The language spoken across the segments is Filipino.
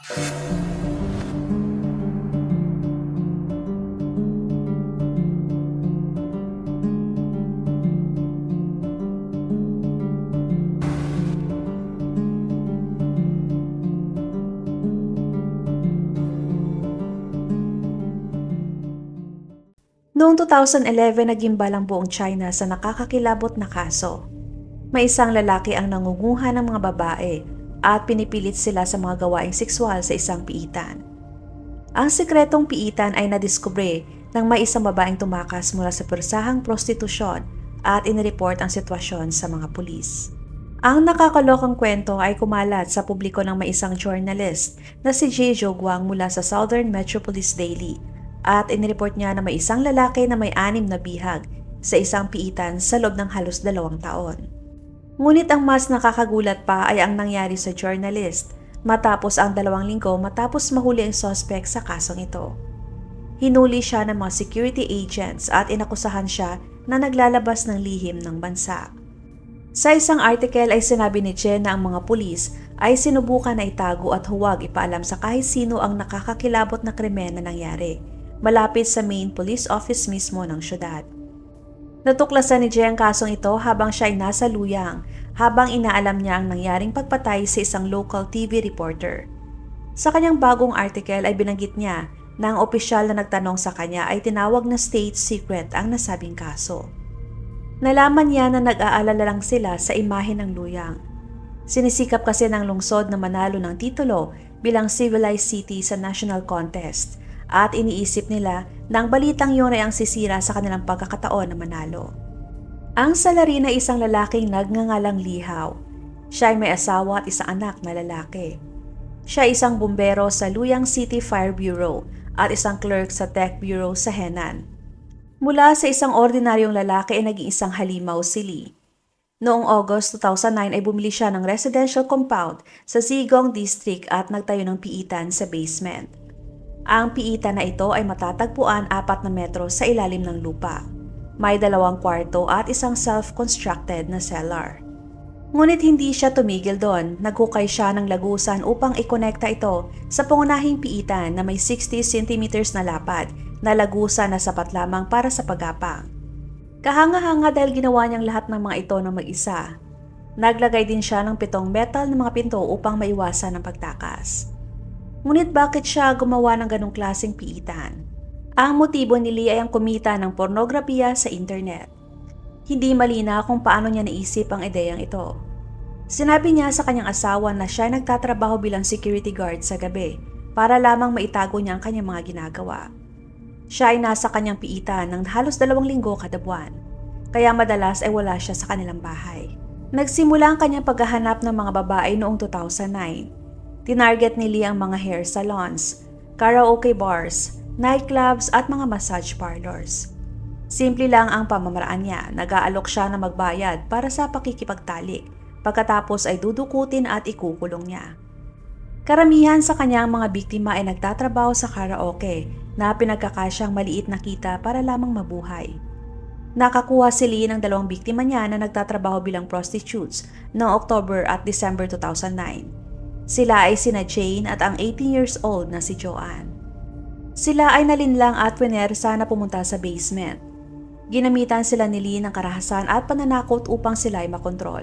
Noong 2011, naging ang buong China sa nakakakilabot na kaso. May isang lalaki ang nangunguha ng mga babae at pinipilit sila sa mga gawaing sexual sa isang piitan. Ang sikretong piitan ay nadiskubre ng may isang babaeng tumakas mula sa persahang prostitusyon at inireport ang sitwasyon sa mga pulis. Ang nakakalokang kwento ay kumalat sa publiko ng may isang journalist na si Jejo Guang mula sa Southern Metropolis Daily at inireport niya na may isang lalaki na may anim na bihag sa isang piitan sa loob ng halos dalawang taon. Ngunit ang mas nakakagulat pa ay ang nangyari sa journalist matapos ang dalawang linggo matapos mahuli ang suspect sa kasong ito. Hinuli siya ng mga security agents at inakusahan siya na naglalabas ng lihim ng bansa. Sa isang article ay sinabi ni Chen na ang mga pulis ay sinubukan na itago at huwag ipaalam sa kahit sino ang nakakakilabot na krimen na nangyari malapit sa main police office mismo ng syudad. Natuklasan ni Jay ang kasong ito habang siya ay nasa luyang habang inaalam niya ang nangyaring pagpatay sa isang local TV reporter. Sa kanyang bagong article ay binanggit niya na ang opisyal na nagtanong sa kanya ay tinawag na state secret ang nasabing kaso. Nalaman niya na nag-aalala lang sila sa imahe ng luyang. Sinisikap kasi ng lungsod na manalo ng titulo bilang civilized city sa national contest at iniisip nila na ang balitang yun ay ang sisira sa kanilang pagkakataon na manalo. Ang salarin ay isang lalaking nagngangalang lihaw. Siya ay may asawa at isang anak na lalaki. Siya ay isang bumbero sa Luyang City Fire Bureau at isang clerk sa Tech Bureau sa Henan. Mula sa isang ordinaryong lalaki ay naging isang halimaw si Lee. Noong August 2009 ay bumili siya ng residential compound sa Zigong District at nagtayo ng piitan sa basement. Ang piitan na ito ay matatagpuan 4 na metro sa ilalim ng lupa. May dalawang kwarto at isang self-constructed na cellar. Ngunit hindi siya tumigil doon, naghukay siya ng lagusan upang ikonekta ito sa pangunahing piitan na may 60 cm na lapad na lagusan na sapat lamang para sa pagapang. Kahanga-hanga dahil ginawa niyang lahat ng mga ito ng mag-isa. Naglagay din siya ng pitong metal na mga pinto upang maiwasan ang pagtakas. Ngunit bakit siya gumawa ng ganong klaseng piitan? Ang motibo ni Lee ay ang kumita ng pornografiya sa internet. Hindi malina kung paano niya naisip ang ideyang ito. Sinabi niya sa kanyang asawa na siya ay nagtatrabaho bilang security guard sa gabi para lamang maitago niya ang kanyang mga ginagawa. Siya ay nasa kanyang piitan ng halos dalawang linggo kada buwan, kaya madalas ay wala siya sa kanilang bahay. Nagsimula ang kanyang paghahanap ng mga babae noong 2009. Tinarget ni Lee ang mga hair salons, karaoke bars, nightclubs at mga massage parlors. Simple lang ang pamamaraan niya, nag-aalok siya na magbayad para sa pakikipagtalik, pagkatapos ay dudukutin at ikukulong niya. Karamihan sa kanyang mga biktima ay nagtatrabaho sa karaoke na pinagkakasyang maliit na kita para lamang mabuhay. Nakakuha si Lee ng dalawang biktima niya na nagtatrabaho bilang prostitutes noong October at December 2009. Sila ay sina Jane at ang 18 years old na si Joanne. Sila ay nalinlang at pinersa na pumunta sa basement. Ginamitan sila ni Lee ng karahasan at pananakot upang sila ay makontrol.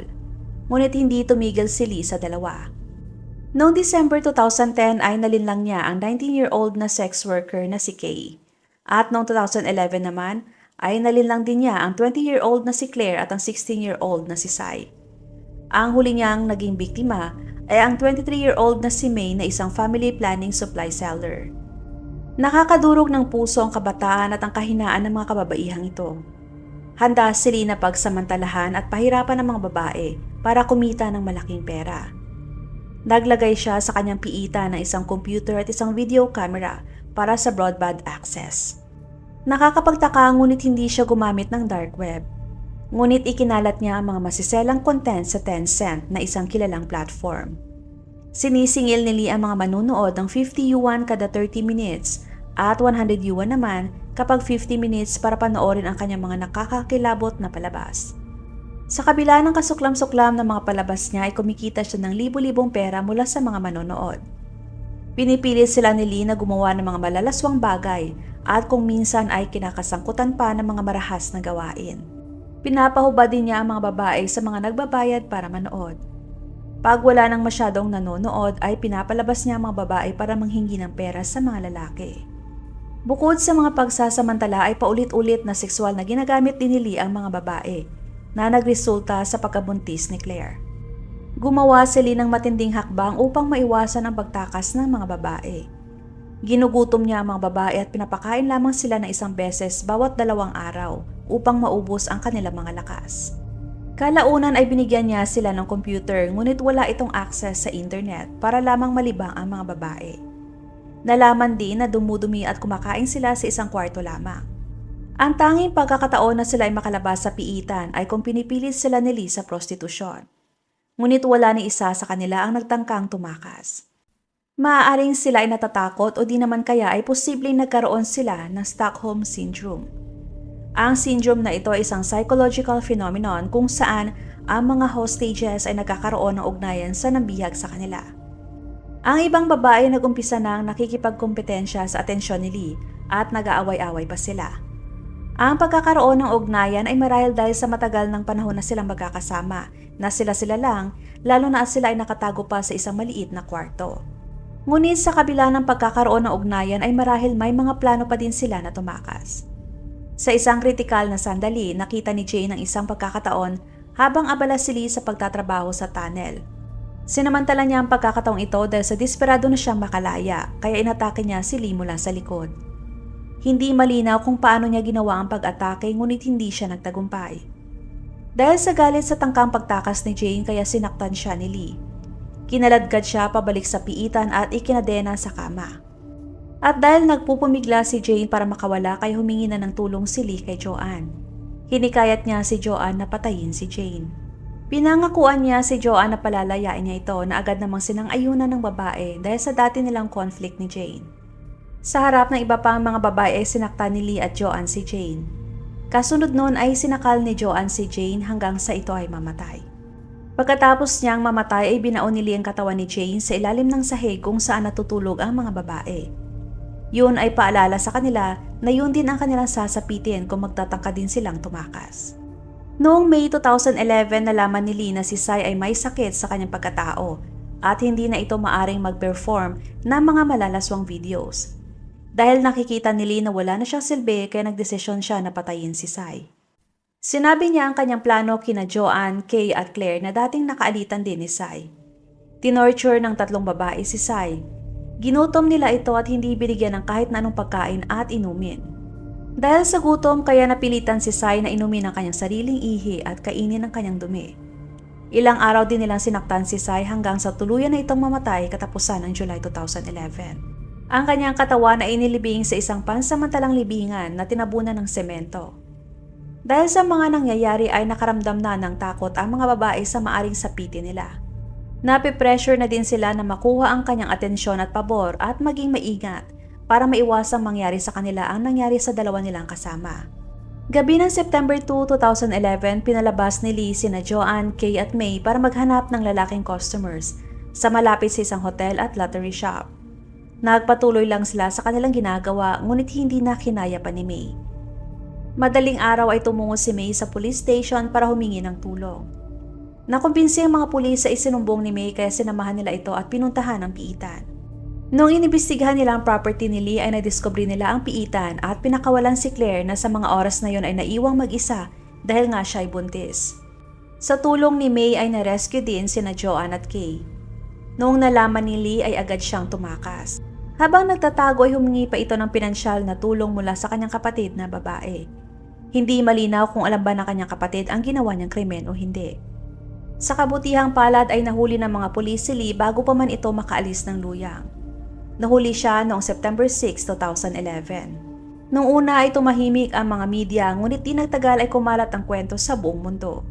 Ngunit hindi tumigil si Lee sa dalawa. Noong December 2010 ay nalinlang niya ang 19-year-old na sex worker na si Kay. At noong 2011 naman ay nalinlang din niya ang 20-year-old na si Claire at ang 16-year-old na si Sai. Ang huli niyang naging biktima ay ang 23-year-old na si May na isang family planning supply seller. Nakakadurog ng puso ang kabataan at ang kahinaan ng mga kababaihang ito. Handa sila na pagsamantalahan at pahirapan ng mga babae para kumita ng malaking pera. Naglagay siya sa kanyang piita ng isang computer at isang video camera para sa broadband access. Nakakapagtaka ngunit hindi siya gumamit ng dark web. Ngunit ikinalat niya ang mga masiselang content sa Tencent na isang kilalang platform. Sinisingil ni Lee ang mga manunood ng 50 yuan kada 30 minutes at 100 yuan naman kapag 50 minutes para panoorin ang kanyang mga nakakakilabot na palabas. Sa kabila ng kasuklam-suklam ng mga palabas niya ay kumikita siya ng libo-libong pera mula sa mga manonood. Pinipilit sila ni Lee na gumawa ng mga malalaswang bagay at kung minsan ay kinakasangkutan pa ng mga marahas na gawain. Pinapahubad din niya ang mga babae sa mga nagbabayad para manood. Pag wala nang masyadong nanonood ay pinapalabas niya ang mga babae para manghingi ng pera sa mga lalaki. Bukod sa mga pagsasamantala ay paulit-ulit na sexual na ginagamit din ni Lee ang mga babae na nagresulta sa pagkabuntis ni Claire. Gumawa si Lee ng matinding hakbang upang maiwasan ang pagtakas ng mga babae. Ginugutom niya ang mga babae at pinapakain lamang sila ng isang beses bawat dalawang araw upang maubos ang kanilang mga lakas. Kalaunan ay binigyan niya sila ng computer ngunit wala itong access sa internet para lamang malibang ang mga babae. Nalaman din na dumudumi at kumakain sila sa isang kwarto lamang. Ang tanging pagkakataon na sila ay makalabas sa piitan ay kung pinipilit sila ni Lee sa prostitusyon. Ngunit wala ni isa sa kanila ang nagtangkang tumakas. Maaaring sila ay natatakot o di naman kaya ay posibleng nagkaroon sila ng Stockholm Syndrome. Ang syndrome na ito ay isang psychological phenomenon kung saan ang mga hostages ay nagkakaroon ng ugnayan sa nambihag sa kanila. Ang ibang babae nagumpisa nang nakikipagkompetensya sa atensyon ni Lee at nag-aaway-away pa sila. Ang pagkakaroon ng ugnayan ay marahil dahil sa matagal ng panahon na silang magkakasama, na sila-sila lang, lalo na at sila ay nakatago pa sa isang maliit na kwarto. Ngunit sa kabila ng pagkakaroon ng ugnayan ay marahil may mga plano pa din sila na tumakas. Sa isang kritikal na sandali, nakita ni Jane ang isang pagkakataon habang abala si Lee sa pagtatrabaho sa tunnel. Sinamantala niya ang pagkakataong ito dahil sa desperado na siyang makalaya kaya inatake niya si Lee mula sa likod. Hindi malinaw kung paano niya ginawa ang pag-atake ngunit hindi siya nagtagumpay. Dahil sa galit sa tangkang pagtakas ni Jane kaya sinaktan siya ni Lee. Kinaladkad siya pabalik sa piitan at ikinadena sa kama. At dahil nagpupumigla si Jane para makawala kaya humingi na ng tulong si Lee kay Joanne. Hinikayat niya si Joanne na patayin si Jane. Pinangakuan niya si Joanne na palalayain niya ito na agad namang sinang-ayunan ng babae dahil sa dati nilang conflict ni Jane. Sa harap ng iba pang mga babae sinakta ni Lee at Joanne si Jane. Kasunod noon ay sinakal ni Joanne si Jane hanggang sa ito ay mamatay. Pagkatapos niyang mamatay ay binaon ni Lee ang katawan ni Jane sa ilalim ng sahig kung saan natutulog ang mga babae. Yun ay paalala sa kanila na yun din ang kanilang sasapitin kung magtatangka din silang tumakas. Noong May 2011 nalaman ni Lee na si Sai ay may sakit sa kanyang pagkatao at hindi na ito maaring mag-perform ng mga malalaswang videos. Dahil nakikita ni Lee na wala na siyang silbi kaya nagdesisyon siya na patayin si Sai. Sinabi niya ang kanyang plano kina Joanne, Kay at Claire na dating nakaalitan din ni Sai. Tinorture ng tatlong babae si Sai. Ginutom nila ito at hindi binigyan ng kahit na anong pagkain at inumin. Dahil sa gutom kaya napilitan si Sai na inumin ang kanyang sariling ihi at kainin ang kanyang dumi. Ilang araw din nilang sinaktan si Sai hanggang sa tuluyan na itong mamatay katapusan ng July 2011. Ang kanyang katawan ay inilibing sa isang pansamantalang libingan na tinabunan ng semento. Dahil sa mga nangyayari ay nakaramdam na ng takot ang mga babae sa maaring sapitin nila. Napipressure na din sila na makuha ang kanyang atensyon at pabor at maging maingat para maiwasang mangyari sa kanila ang nangyari sa dalawa nilang kasama. Gabi ng September 2, 2011, pinalabas ni Lee sina Joanne, Kay at May para maghanap ng lalaking customers sa malapit sa isang hotel at lottery shop. Nagpatuloy lang sila sa kanilang ginagawa ngunit hindi na kinaya pa ni May. Madaling araw ay tumungo si May sa police station para humingi ng tulong. Nakumbinsi ang mga pulis sa isinumbong ni May kaya sinamahan nila ito at pinuntahan ang piitan. Nung inibestigahan nila ang property ni Lee ay nadiskubre nila ang piitan at pinakawalan si Claire na sa mga oras na yon ay naiwang mag-isa dahil nga siya ay buntis. Sa tulong ni May ay na-rescue din sina Joanne at Kay. Noong nalaman ni Lee ay agad siyang tumakas. Habang nagtatago ay humingi pa ito ng pinansyal na tulong mula sa kanyang kapatid na babae. Hindi malinaw kung alam ba ng kanyang kapatid ang ginawa niyang krimen o hindi. Sa kabutihang palad ay nahuli ng mga pulis si Lee bago pa man ito makaalis ng luyang. Nahuli siya noong September 6, 2011. Noong una ay tumahimik ang mga media ngunit di nagtagal ay kumalat ang kwento sa buong mundo.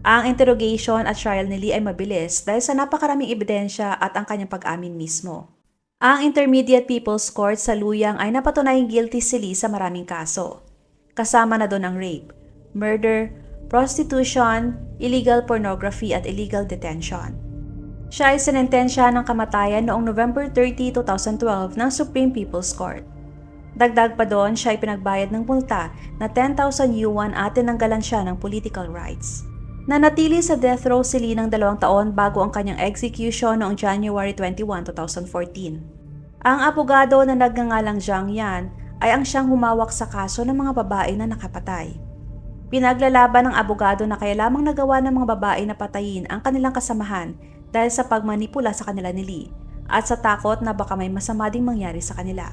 Ang interrogation at trial ni Lee ay mabilis dahil sa napakaraming ebidensya at ang kanyang pag-amin mismo. Ang Intermediate People's Court sa Luyang ay napatunayang guilty si Lee sa maraming kaso. Kasama na doon ang rape, murder, prostitution, illegal pornography at illegal detention. Siya ay sinentensya ng kamatayan noong November 30, 2012 ng Supreme People's Court. Dagdag pa doon, siya ay pinagbayad ng multa na 10,000 yuan at tinanggalan siya ng political rights. Nanatili sa death row si Lee ng dalawang taon bago ang kanyang execution noong January 21, 2014. Ang abogado na nagngangalang Zhang Yan ay ang siyang humawak sa kaso ng mga babae na nakapatay. Pinaglalaban ng abogado na kaya lamang nagawa ng mga babae na patayin ang kanilang kasamahan dahil sa pagmanipula sa kanila ni Lee at sa takot na baka may masama ding mangyari sa kanila.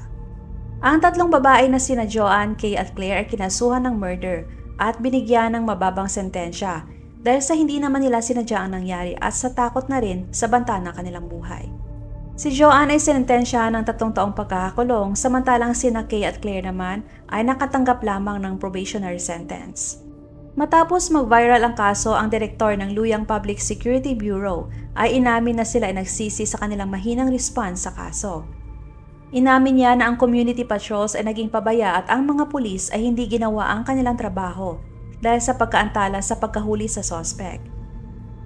Ang tatlong babae na sina Joanne, Kay at Claire ay kinasuhan ng murder at binigyan ng mababang sentensya dahil sa hindi naman nila sinadya ang nangyari at sa takot na rin sa banta ng kanilang buhay. Si Joanne ay sinentensya ng tatlong taong pagkakakulong samantalang sina Kay at Claire naman ay nakatanggap lamang ng probationary sentence. Matapos mag-viral ang kaso, ang direktor ng Luyang Public Security Bureau ay inamin na sila ay nagsisi sa kanilang mahinang response sa kaso. Inamin niya na ang community patrols ay naging pabaya at ang mga pulis ay hindi ginawa ang kanilang trabaho dahil sa pagkaantala sa pagkahuli sa sospek.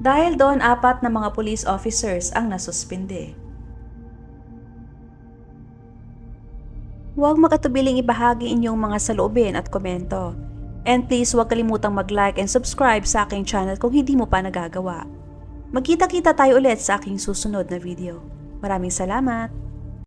Dahil doon apat na mga police officers ang nasuspinde. Huwag makatubiling ibahagi inyong mga saloobin at komento. And please huwag kalimutang mag-like and subscribe sa aking channel kung hindi mo pa nagagawa. Magkita-kita tayo ulit sa aking susunod na video. Maraming salamat!